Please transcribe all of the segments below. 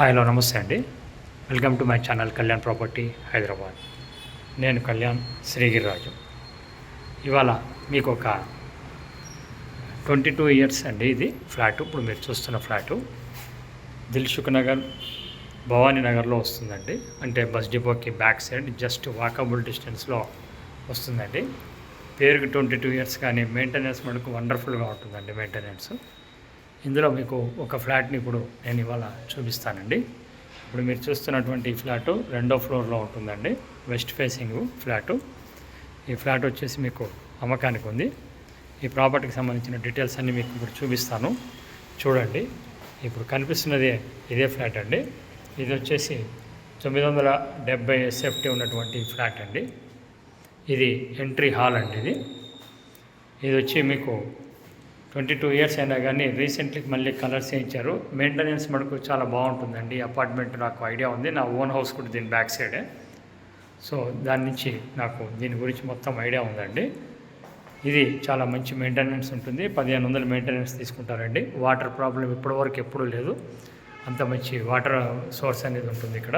Hi hello నమస్తే అండి. Welcome to my channel Kalyan property Hyderabad. నేను కళ్యాణ్ శ్రీగిరిరాజు. ఇవాళ మీకు ఒక ట్వంటీ టూ ఇయర్స్ అండి ఇది ఫ్లాటు. ఇప్పుడు మీరు చూస్తున్న ఫ్లాటు దిల్సుఖ్ నగర్ భవానీ నగర్లో వస్తుందండి. అంటే బస్ డిపోకి బ్యాక్ సైడ్ జస్ట్ వాకబుల్ డిస్టెన్స్లో వస్తుందండి. పేరుకి ట్వంటీ టూ ఇయర్స్ కానీ మెయింటెనెన్స్ మనకు వండర్ఫుల్గా ఉంటుందండి మెయింటెనెన్స్. ఇందులో మీకు ఒక ఫ్లాట్ని ఇప్పుడు నేను ఇవాళ చూపిస్తానండి. ఇప్పుడు మీరు చూస్తున్నటువంటి ఈ ఫ్లాటు రెండో ఫ్లోర్లో ఉంటుందండి. West facing flat. ఈ ఫ్లాట్ వచ్చేసి మీకు అమ్మకానికి ఉంది. ఈ ప్రాపర్టీకి సంబంధించిన డీటెయిల్స్ అన్నీ మీకు ఇప్పుడు చూపిస్తాను. చూడండి. ఇప్పుడు కనిపిస్తున్నది ఇదే ఫ్లాట్ అండి. ఇది వచ్చేసి తొమ్మిది వందల డెబ్బై ఎస్ఎఫ్టీ ఉన్నటువంటి ఫ్లాట్ అండి. ఇది ఎంట్రీ హాల్ అండి ఇది. ఇది వచ్చి మీకు ట్వంటీ టూ ఇయర్స్ అయినా కానీ రీసెంట్లీ మళ్ళీ కలర్స్ వేయించారు మెయింటెనెన్స్ మనకు చాలా బాగుంటుందండి. అపార్ట్మెంట్ నాకు ఐడియా ఉంది. నా ఓన్ హౌస్ కూడా దీని బ్యాక్ సైడే. సో దాని నుంచి నాకు దీని గురించి మొత్తం ఐడియా ఉందండి. ఇది చాలా మంచి మెయింటెనెన్స్ ఉంటుంది. పదిహేను వందల మెయింటెనెన్స్ తీసుకుంటారండి. వాటర్ ప్రాబ్లం ఇప్పటివరకు ఎప్పుడూ లేదు. అంత మంచి వాటర్ సోర్స్ అనేది ఉంటుంది ఇక్కడ.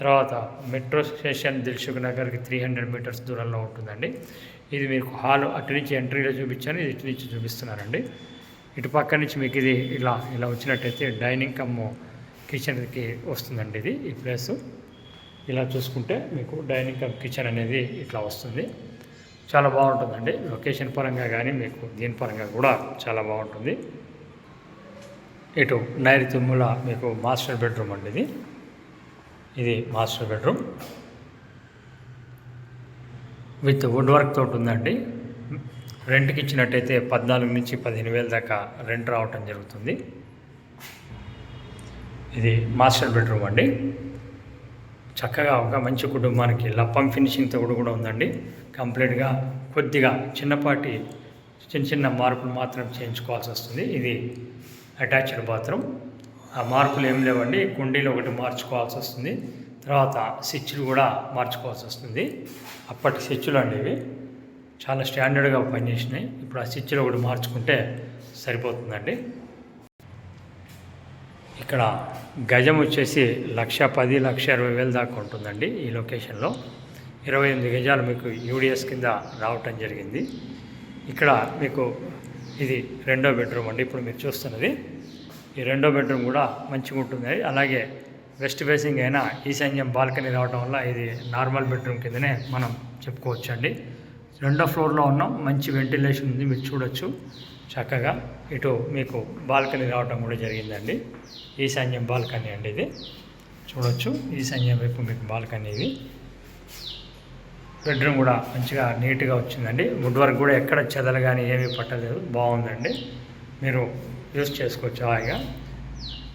తర్వాత మెట్రో స్టేషన్ దిల్సుఖ్ నగర్కి త్రీ హండ్రెడ్ మీటర్స్ దూరంలో ఉంటుందండి. ఇది మీకు హాల్ అటు నుంచి ఎంట్రీలో చూపించాను ఇది ఇటు నుంచి చూపిస్తున్నానండి ఇటు పక్క నుంచి మీకు ఇది ఇలా ఇలా వచ్చినట్టయితే డైనింగ్ కమ్ కిచెన్కి వస్తుందండి ఇది ఈ ప్లేస్. ఇలా చూసుకుంటే మీకు డైనింగ్ కమ్ కిచెన్ అనేది ఇట్లా వస్తుంది. చాలా బాగుంటుందండి. లొకేషన్ పరంగా కానీ మీకు దీని పరంగా కూడా చాలా బాగుంటుంది. ఇటు నైరుతి మూల మీకు మాస్టర్ బెడ్రూమ్ అండి ఇది. ఇది master bedroom. With wood work తోటి ఉందండి. రెంట్కి ఇచ్చినట్టయితే పద్నాలుగు నుంచి పదిహేను వేల దాకా రెంట్ రావటం జరుగుతుంది. ఇది మాస్టర్ బెడ్రూమ్ అండి. చక్కగా ఒక మంచి కుటుంబానికి లప్పం ఫినిషింగ్తో కూడా కూడా ఉందండి. కంప్లీట్గా కొద్దిగా చిన్నపాటి చిన్న చిన్న మార్పులు మాత్రం చేయించుకోవాల్సి వస్తుంది. ఇది అటాచ్డ్ బాత్రూమ్. ఆ మార్పులు ఏం లేవండి. కుండీలు ఒకటి మార్చుకోవాల్సి వస్తుంది. తర్వాత స్విచ్లు కూడా మార్చుకోవాల్సి వస్తుంది. అప్పటి స్విచ్లు అనేవి చాలా స్టాండర్డ్గా పనిచేసినాయి. ఇప్పుడు ఆ స్విచ్లు ఒకటి మార్చుకుంటే సరిపోతుందండి. ఇక్కడ గజం వచ్చేసి లక్ష పది లక్ష ఇరవై వేలు దాకా ఉంటుందండి ఈ లొకేషన్లో. ఇరవై ఎనిమిది గజాలు మీకు యూడిఎస్ కింద రావటం జరిగింది. ఇక్కడ మీకు ఇది రెండో బెడ్రూమ్ అండి. ఇప్పుడు మీరు చూస్తున్నది. ఈ రెండో బెడ్రూమ్ కూడా మంచిగా ఉంటుంది అలాగే వెస్ట్ ఫేసింగ్ అయినా ఈశాన్యం బాల్కనీ రావడం వల్ల ఇది నార్మల్ బెడ్రూమ్ కిందనే మనం చెప్పుకోవచ్చు అండి రెండో ఫ్లోర్లో ఉన్నాం. మంచి వెంటిలేషన్ ఉంది. మీరు చూడొచ్చు. చక్కగా ఇటు మీకు బాల్కనీ రావడం కూడా జరిగిందండి. ఈశాన్యం బాల్కనీ అండి ఇది. చూడొచ్చు. ఈశాన్యం వైపు మీకు బాల్కనీ ఇది. బెడ్రూమ్ కూడా మంచిగా నీట్గా వచ్చిందండి. వుడ్ వర్క్ కూడా ఎక్కడ చెదలు కానీ ఏమీ పట్టలేదు. బాగుందండి. మీరు యూస్ చేసుకోవచ్చు హాయిగా.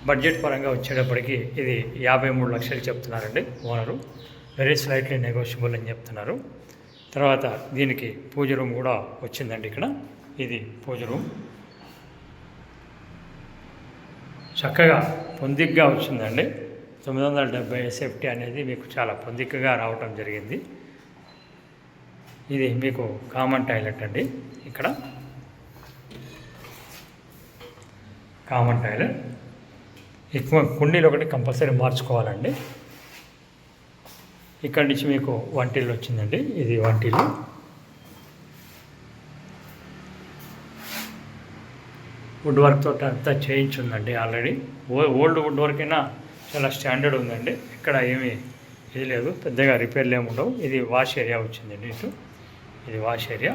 బడ్జెట్ పరంగా వచ్చేటప్పటికి ఇది యాభై మూడు లక్షలు చెప్తున్నారండి ఓనరు. వెరీ స్లైట్లీ నెగోషియబుల్ అని చెప్తున్నారు. తర్వాత దీనికి పూజ రూమ్ కూడా వచ్చిందండి ఇక్కడ. ఇది పూజ రూమ్. చక్కగా పొందిగ్గా వచ్చిందండి. తొమ్మిది వందల డెబ్బై సేఫ్టీ అనేది మీకు చాలా పొందికగా రావటం జరిగింది. ఇది మీకు కామన్ టాయిలెట్ అండి ఇక్కడ. Common toilet. ఎక్కువ కుండీలు ఒకటి కంపల్సరీ మార్చుకోవాలండి. ఇక్కడి నుంచి మీకు వంటిల్లు వచ్చిందండి. ఇది వంటిల్లు. వుడ్ వర్క్ తోటి అంతా చేయించుందండి ఆల్రెడీ. ఓ ఓల్డ్ వుడ్ వర్క్ అయినా చాలా స్టాండర్డ్ ఉందండి. ఇక్కడ ఏమీ ఇది లేదు. పెద్దగా రిపేర్లు ఏమి ఉండవు. ఇది వాష్ ఏరియా వచ్చిందండి ఇటు ఇది వాష్ ఏరియా.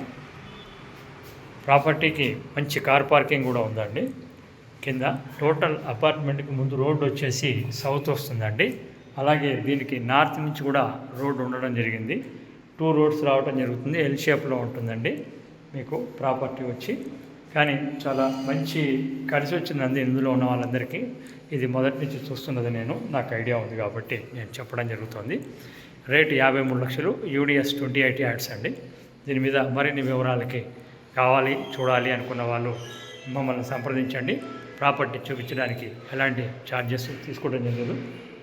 ప్రాపర్టీకి మంచి కార్ పార్కింగ్ కూడా ఉందండి. కింద టోటల్ అపార్ట్మెంట్కి ముందు రోడ్డు వచ్చేసి సౌత్ వస్తుందండి. అలాగే దీనికి నార్త్ నుంచి కూడా రోడ్డు ఉండడం జరిగింది. టూ రోడ్స్ రావడం జరుగుతుంది. ఎల్ షేప్లో ఉంటుందండి. మీకు ప్రాపర్టీ వచ్చి. కానీ చాలా మంచి కలిసి వచ్చిందండి ఇందులో ఉన్న వాళ్ళందరికీ. ఇది మొదటి నుంచి చూస్తున్నది నేను. నాకు ఐడియా ఉంది కాబట్టి నేను చెప్పడం జరుగుతుంది. రేటు యాభై మూడు లక్షలు. యూడిఎస్ ట్వంటీ ఎయిట్ యాడ్స్ అండి. దీని మీద మరిన్ని వివరాలకి కావాలి చూడాలి అనుకున్న వాళ్ళు మమ్మల్ని సంప్రదించండి. ప్రాపర్టీ చూపించడానికి ఎలాంటి ఛార్జెస్ తీసుకోవడం జరగదు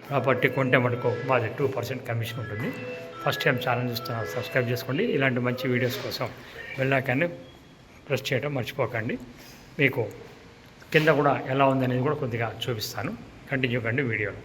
ప్రాపర్టీ కొంటే మటుకు మాది టూ పర్సెంట్ కమిషన్ ఉంటుంది. ఫస్ట్ టైం ఛానల్ చూస్తున్నారు సబ్స్క్రైబ్ చేసుకోండి. ఇలాంటి మంచి వీడియోస్ కోసం వెళ్ళాకనే ప్రెస్ చేయడం మర్చిపోకండి. మీకు కింద కూడా ఎలా ఉందనేది కూడా కొద్దిగా చూపిస్తాను. కంటిన్యూ కండి వీడియోలో